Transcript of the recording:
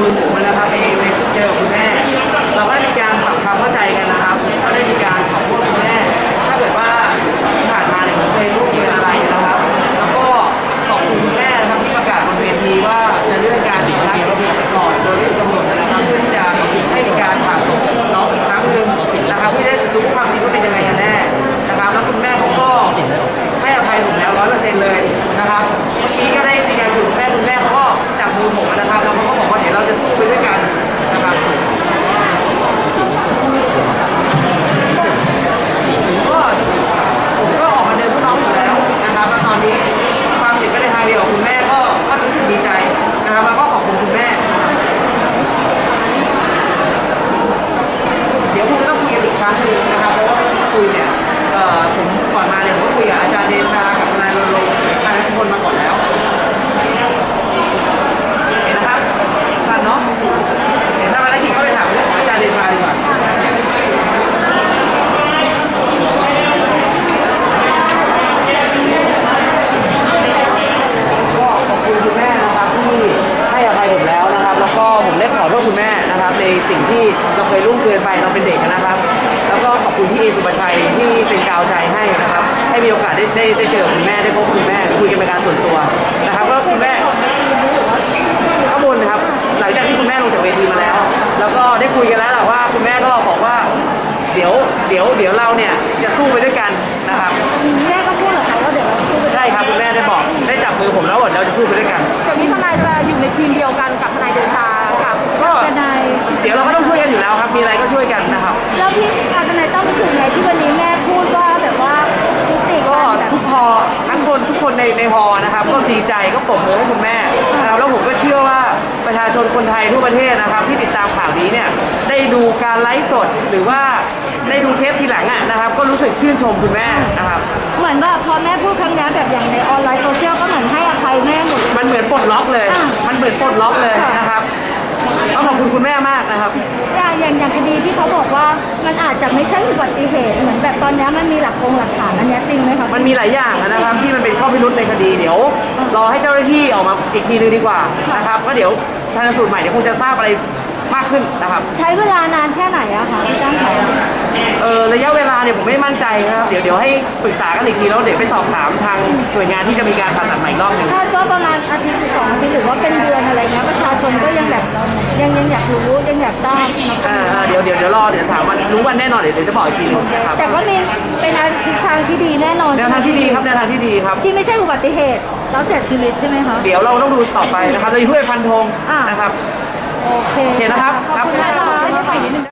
มือผมนะครับไปไปเจอคุณแม่ เราก็ได้มีการปรับความเข้าใจกันนะครับ ก็ได้มีการขอโทษคุณแม่ ถ้าเกิดว่าที่ผ่านมาเนี่ยผมเคยร่วมเกินอะไรนะครับ แล้วก็ขอบคุณคุณแม่นะครับที่ประกาศบนเวทีว่าจะเลื่อนการจัดงานระเบียบไปก่อนโดยที่กำหนดนะครับเพื่อที่จะให้มีการผ่าศพน้องอีกครั้งหนึ่งนะครับเพื่อได้รู้ความจริงว่าเป็นยังไงกันแน่นะครับ แล้วคุณแม่เขาก็ให้อภัยผมแล้วร้อยเปอร์เซ็นต์เลยนะครับเมื่อกี้ก็ได้มีการคุยกับคุณแม่คุณแม่เขาก็จับมือผมนะครับแล้วเขาก็บอกว่าเดี๋ยวเราจะสู้ไปด้วยกันนะครับ ก็ผมก็ออกมาเดินเพื่อน้องอยู่แล้วนะครับแล้วตอนนี้ความเห็นก็ในทางเดียวกับคุณแม่ก็ก็รู้สึกดีใจนะครับแล้วก็ขอบคุณคุณแม่ เดี๋ยวคงต้องคุยกันอีกครั้งหนึ่งนะครับเพราะว่าที่คุยเนี่ยเอ่อผมก่อนมาเนี่ยผมก็คุยกับอาจารย์เดชากับทนายรณรงค์ทนายชุมพลมาก่อนแล้วเห็นนะครับสั้นเนาะเดี๋ยวถ้ามาได้ทีก็ไปถามเรื่องของอาจารย์เดชาดีกว่า ก็ขอบคุณคุณแม่นะครับที่ให้อภัยผมแล้วนะครับ แล้วก็ผมได้ขอโทษคุณแม่นะครับ ในสิ่งที่ เราเคยล่วงเกินไปเราเป็นเด็กนะครับ แล้วก็ขอบคุณพี่เอสุปชัยที่เป็นกาวใจให้นะครับ ให้มีโอกาสได้ได้ได้เจอคุณแม่ได้พบคุณแม่คุยกันเป็นการส่วนตัวนะครับก็คุณแม่ข้างบนนะครับ หลังจากที่คุณแม่ลงจากเวทีมาแล้ว แล้วก็ได้คุยกันแล้วแหละว่าคุณแม่ก็บอกว่า เดี๋ยวเดี๋ยวเดี๋ยวเราเนี่ยจะสู้ไปด้วยกันนะครับ ในในฮอนะครับก็ดีใจก็ปรบมือให้คุณแม่นะครับแล้วผมก็เชื่อว่าประชาชนคนไทยทั่วประเทศนะครับที่ติดตามข่าวนี้เนี่ยได้ดูการไลฟ์สดหรือว่าได้ดูเทปทีหลังอะนะครับ ก็รู้สึกชื่นชมคุณแม่นะครับ เหมือนแบบพอแม่พูดครั้งนี้แบบอย่างในออนไลน์โซเชียลก็เหมือนให้อภัยแม่หมดเลยมันเหมือนปลดล็อกเลย อะ มันเหมือนปลดล็อกเลยนะครับต้องขอบคุณคุณแม่มากนะครับ อย่างอย่างอย่างคดีที่เขาบอกว่ามันอาจจะไม่ใช่อุบัติเหตุเหมือนแบบตอนนี้มันมีหลักองหลักฐานอั นเนี้ยจริงไหมคะมันมีหลายอย่างนะครับที่มันเป็นข้อพิรุธในคดีเดี๋ยวรอให้เจ้าหน้าที่ออกมาอีกทีนึงดีกว่านะครับก็เดี๋ยวชันสูตรใหม่เดี๋ยวคงจะทราบอะไรมากขึ้นนะครับใช้เวลานานแค่ไหนอะคะพี่จ้างคะเออระยะเวลาเนี่ยผมไม่มั่นใจนะครับเดี๋ยวเดี๋ยวให้ปรึกษากันอีกทีแล้วเดี๋ยวไปสอบถามทางหน่วยงานที่จะมีการผ่าตัดใหม่อีกรอบหนึ่งคาดว่าประมาณอาทิตย์หรือสองอาทิตย์หรือว่าเป็นเดือนอะไรเงี้ยประชาชนก็ยังแบบยังยังอยากรู้ยังอยากทราบอ่าอ่าเดี๋ยวเดี๋ยวเดี๋ยวรอเดี๋ยวถามวันรู้วันแน่นอนเดี๋ยวเดี๋ยวจะบอกอีกทีนึงครับแต่ก็มีเป็นทิศทางที่ดีแน่นอนแนวทางที่ดีครับแนวทางที่ดีครับ ที่ไม่ใช่อุบัติเหตุ แล้วเสียชีวิตใช่ไหมคะเดี๋ยวเราต้องดูต่อไปนะครับเราจะเพื่อฟันธงอ่านนะครับ โอเคโอเคนะครับ ขอบคุณครับนะคะ